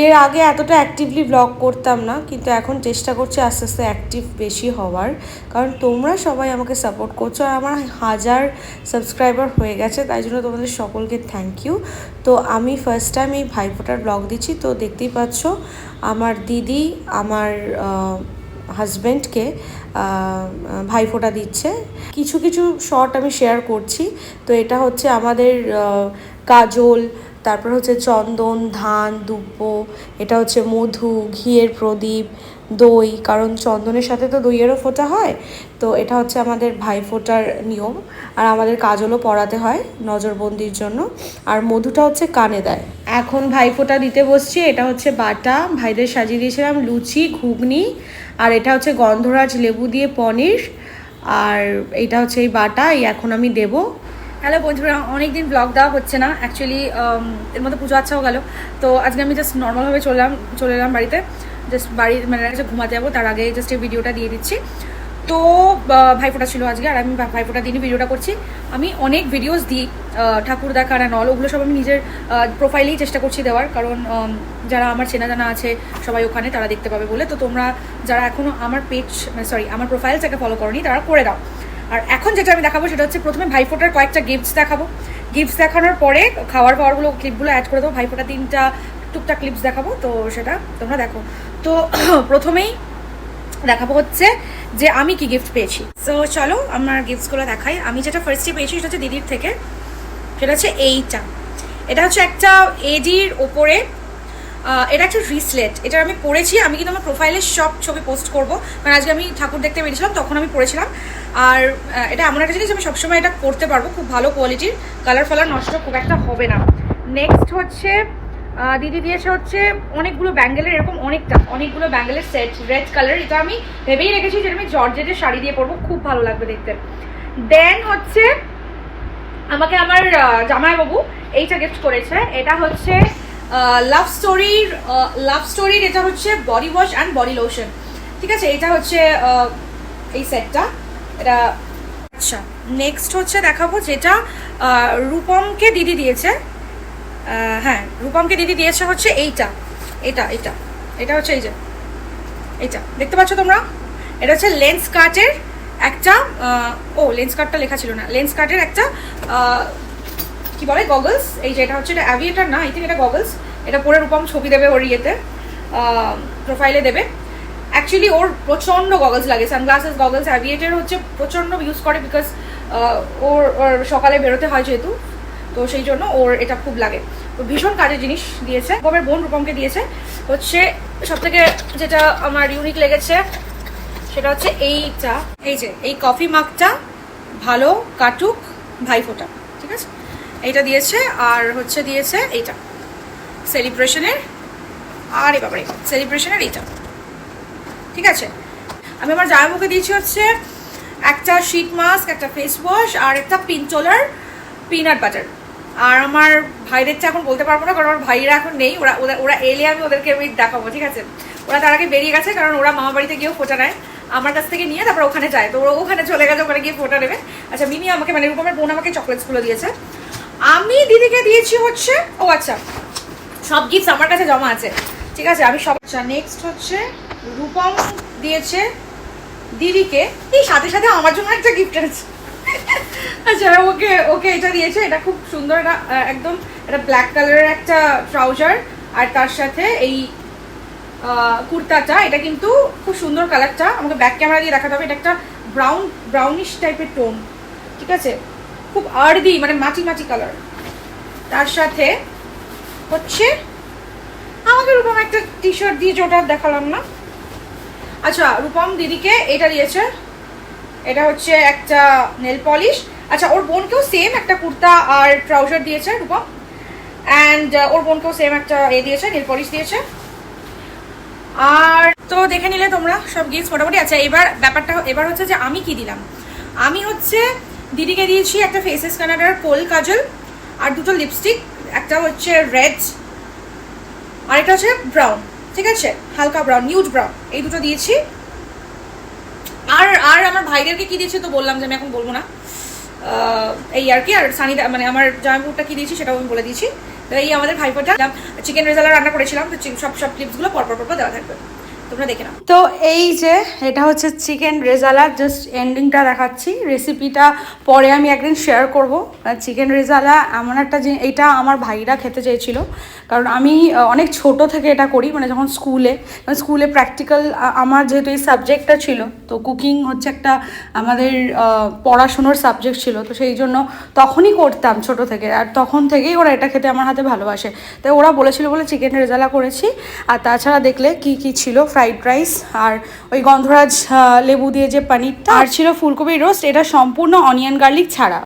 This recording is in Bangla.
এর আগে এতটা অ্যাক্টিভলি ব্লগ করতাম না, কিন্তু এখন চেষ্টা করছি আস্তে আস্তে অ্যাক্টিভ বেশি হওয়ার। কারণ তোমরা সবাই আমাকে সাপোর্ট করছ আর আমার হাজার সাবস্ক্রাইবার হয়ে গেছে, তাই জন্য তোমাদের সকলকে থ্যাংক ইউ তো আমি ফার্স্ট টাইম এই ভাইফোঁটার ব্লগ দিচ্ছি, তো দেখতেই পাচ্ছ আমার দিদি, আমার হাজব্যান্ডকে ভাইফোঁটা দিচ্ছে। কিছু কিছু শর্ট আমি শেয়ার করছি, তো এটা হচ্ছে আমাদের কাজল তারপর হচ্ছে চন্দন, ধান, দুব্ব, এটা হচ্ছে মধু, ঘিয়ের প্রদীপ, দই, কারণ চন্দনের সাথে তো দইয়েরও ফোঁটা হয়, তো এটা হচ্ছে আমাদের ভাই ভাইফোঁটার নিয়ম, আর আমাদের কাজলও পরাতে হয় নজরবন্দির জন্য, আর মধুটা হচ্ছে কানে দেয়। এখন ভাই ভাইফোঁটা দিতে বসছি, এটা হচ্ছে বাটা, ভাইদের সাজিয়ে দিয়েছিলাম লুচি, ঘুগনি, আর এটা হচ্ছে গন্ধরাজ লেবু দিয়ে পনির, আর এটা হচ্ছে এই বাটা, এই এখন আমি দেবো। হ্যালো বন্ধুরা, অনেকদিন ব্লগ দেওয়া হচ্ছে না। অ্যাকচুয়ালি এর মধ্যে পুজো আচ্ছাও গেল। তো আজকে আমি জাস্ট নর্মালভাবে চললাম, চলে এলাম বাড়িতে। জাস্ট বাড়ি মানে ঘুমাতে যাব, তার আগে জাস্ট এই ভিডিওটা দিয়ে দিচ্ছি। তো ভাইফোঁটা ছিল আজকে, আর আমি ভাইফোঁটা দিনই ভিডিওটা করছি। আমি অনেক ভিডিওস দিই ঠাকুর দেখা না নল ওগুলো সব আমি নিজের প্রোফাইলেই চেষ্টা করছি দেওয়ার। কারণ যারা আমার চেনা জানা আছে, সবাই ওখানে, তারা দেখতে পাবে বলে। তো তোমরা যারা এখনও আমার পেজ সরি আমার প্রোফাইলটাকে ফলো করনি, তারা করে দাও। আর এখন যেটা আমি দেখাবো সেটা হচ্ছে প্রথমে ভাইফোটার কয়েকটা গিফটস দেখাবো। গিফটস দেখানোর পরে খাওয়ার পাওয়ারগুলো ক্লিপগুলো অ্যাড করে দেবো। ভাইফোঁটা তিনটা টুকটাক ক্লিপস দেখাবো। তো সেটা তোমরা দেখো। তো প্রথমেই দেখাবো হচ্ছে যে আমি কি গিফট পেয়েছি। তো চলো আমার গিফটসগুলো দেখাই। আমি যেটা ফার্স্টে পেয়েছি সেটা হচ্ছে দিদির থেকে। সেটা হচ্ছে এইটা। এটা হচ্ছে একটা এডির ওপরে এটা একটা রিসলেট এটা আমি পড়েছি আমি কিন্তু আমার প্রোফাইলে সব ছবি পোস্ট করব। মানে আজকে আমি ঠাকুর দেখতে বেরিয়েছিলাম, তখন আমি পড়েছিলাম আর এটা এমন একটা জিনিস আমি সবসময় এটা করতে পারব, খুব ভালো কোয়ালিটির কালার ফালার নষ্ট খুব একটা হবে না। নেক্সট হচ্ছে দিদি দিয়েছে হচ্ছে অনেকগুলো ব্যাঙ্গেলের এরকম অনেকটা, অনেকগুলো ব্যাঙ্গেলের সেট রেড কালার এটা আমি ভেবেই রেখেছি যেটা আমি জর্জেটের শাড়ি দিয়ে পরবো, খুব ভালো লাগবে দেখতে। দেন হচ্ছে, আমাকে আমার জামাইবাবু এইটা গিফট করেছে। এটা হচ্ছে লাভ স্টোরির লাভ স্টোরির এটা হচ্ছে body wash and body lotion ঠিক আছে? এটা হচ্ছে এই সেটটা এটা আচ্ছা নেক্সট হচ্ছে দেখাবো যেটা রূপমকে দিদি দিয়েছে। হ্যাঁ রূপমকে দিদি দিয়েছে হচ্ছে এইটা। এটা এটা। এটা হচ্ছে এই যে। এইটা। দেখতে পাচ্ছ তোমরা? এটা হচ্ছে লেন্স কাটের একটা ও লেন্স কাটটা লেখা ছিল না। লেন্স কাটের একটা কি বলে গগলস এই যে এটা হচ্ছে এটা অ্যাভিয়েটার না আই থিঙ্ক এটা গগলস এটা পরে রূপম ছবি দেবে ওর ইয়েতে প্রোফাইলে দেবে। অ্যাকচুয়ালি ওর প্রচণ্ড গগলস লাগে সানগ্লাসেস গগলস অ্যাভিয়েটার হচ্ছে প্রচণ্ড ইউজ করে বিকজ ওর ওর সকালে বেরোতে হয় যেহেতু, তো সেই জন্য ওর এটা খুব লাগে। তো ভীষণ কাজের জিনিস দিয়েছে। রূপমের বোন রূপমকে দিয়েছে। হচ্ছে সব থেকে যেটা আমার ইউনিক লেগেছে, সেটা হচ্ছে এইটা। এই যে, এই কফি মাগটা ভালো, কাটুক, ভাইফোঁটা, ঠিক আছে? এইটা দিয়েছে, আর হচ্ছে দিয়েছে এইটা। সেলিব্রেশনের আরে বাবারে সেলিব্রেশনের এইটা। ঠিক আছে? আমি আমার জামাইবাবুকে দিয়েছি হচ্ছে একটা শীট মাস্ক একটা ফেস ওয়াশ আর একটা পিনটোলার পিনাট বাটার আর আমার ভাইদেরটা এখন বলতে পারব না, কারণ আমার ভাইরা এখন নেই। ওরা ওরা ওরা এলে আমি ওদেরকে আমি দেখাবো, ঠিক আছে? ওরা তার আগে বেরিয়ে গেছে, কারণ ওরা মামা বাড়িতে গিয়েও ফোটা নেয়। আমার কাছ থেকে নিয়ে তারপর ওখানে যায়। তো ওরা ওখানে চলে গেছে, ওখানে গিয়ে ফোটা নেবে। আচ্ছা মিমি আমাকে মানে রূপমের বোন আমাকে চকলেটসগুলো দিয়েছে। আমি দিদিকে দিয়েছি হচ্ছে, ও আচ্ছা সব গিফটস আমার কাছে জমা আছে। ঠিক আছে, আমি সব আচ্ছা নেক্সট হচ্ছে, রূপম দিয়েছে দিদিকে। এই সাথে সাথে আমার জন্য একটা গিফট আছে। আচ্ছা ওকে ওকে এটা দিয়েছে, এটা খুব সুন্দর, এটা একদম এটা ব্ল্যাক কালারের একটা ট্রাউজার আর তার সাথে এই কুর্তাটা, এটা কিন্তু খুব সুন্দর কালারটা আমাকে ব্যাক ক্যামেরা দিয়ে দেখাতে হবে, এটা একটা ব্রাউন ব্রাউনিশ টাইপের টোন ঠিক আছে? খুব আর্দি মানে মাটি মাটি কালার তার সাথে হচ্ছে, আমাকে রূপম একটা টি শার্ট দিয়ে ওটা দেখালাম না। আচ্ছা রূপম দিদিকে এটা দিয়েছে। এটা হচ্ছে একটা নেল পলিশ আচ্ছা ওর বোনকেও সেম একটা কুর্তা আর ট্রাউজার দিয়েছে রূপম। অ্যান্ড ওর বোনকেও সেম একটা এ দিয়েছে নেল পলিশ দিয়েছে। আর তো দেখে নিলে তোমরা, সব গিফট মোটামুটি আচ্ছা এবার ব্যাপারটা, এবার হচ্ছে যে আমি কি দিলাম? আমি হচ্ছে দিদিকে দিয়েছি একটা ফেসেস কানাডার কোল কাজল আর দুটো লিপস্টিক একটা হচ্ছে রেড আর একটা হচ্ছে ব্রাউন ঠিক আছে? হালকা ব্রাউন নিউড ব্রাউন এই দুটো দিয়েছি। আর আর আমার ভাইদেরকে কি দিয়েছি তো বললাম যে আমি এখন বলব না। এই আর কি, আর সানি মানে আমার জামাইপুরটা কি দিয়েছি সেটাও আমি বলে দিয়েছি। তো এই আমাদের ভাইফোঁটা, চিকেন রেজালা রান্না করেছিলাম, তো সব সব ক্লিপসগুলো পরপর পরপর দেওয়া থাকবে। তোমরা দেখে নাও। তো এই যে, এটা হচ্ছে চিকেন রেজালা জাস্ট এন্ডিংটা দেখাচ্ছি। রেসিপিটা পরে আমি একদিন শেয়ার করব। চিকেন রেজালা এমন একটা জিনিস এটা আমার ভাইরা খেতে চেয়েছিল। কারণ আমি অনেক ছোট থেকে এটা করি মানে যখন স্কুলে স্কুলে প্র্যাকটিক্যাল আমার যেহেতু এই সাবজেক্টটা ছিল, তো কুকিং হচ্ছে একটা আমাদের পড়াশুনোর সাবজেক্ট ছিল। তো সেই জন্য তখনই করতাম ছোট থেকে। আর তখন থেকেই ওরা এটা খেতে আমার হাতে ভালোবাসে। তাই ওরা বলেছিল বলে চিকেন রেজালা করেছি। আর তাছাড়া দেখলে কি কি ছিল ফ্রাইড রাইস আর ওই গন্ধরাজ লেবু দিয়ে যে পানিরটা, আর ছিল ফুলকপির রোস্ট এটা সম্পূর্ণ অনিয়ন গার্লিক ছাড়া।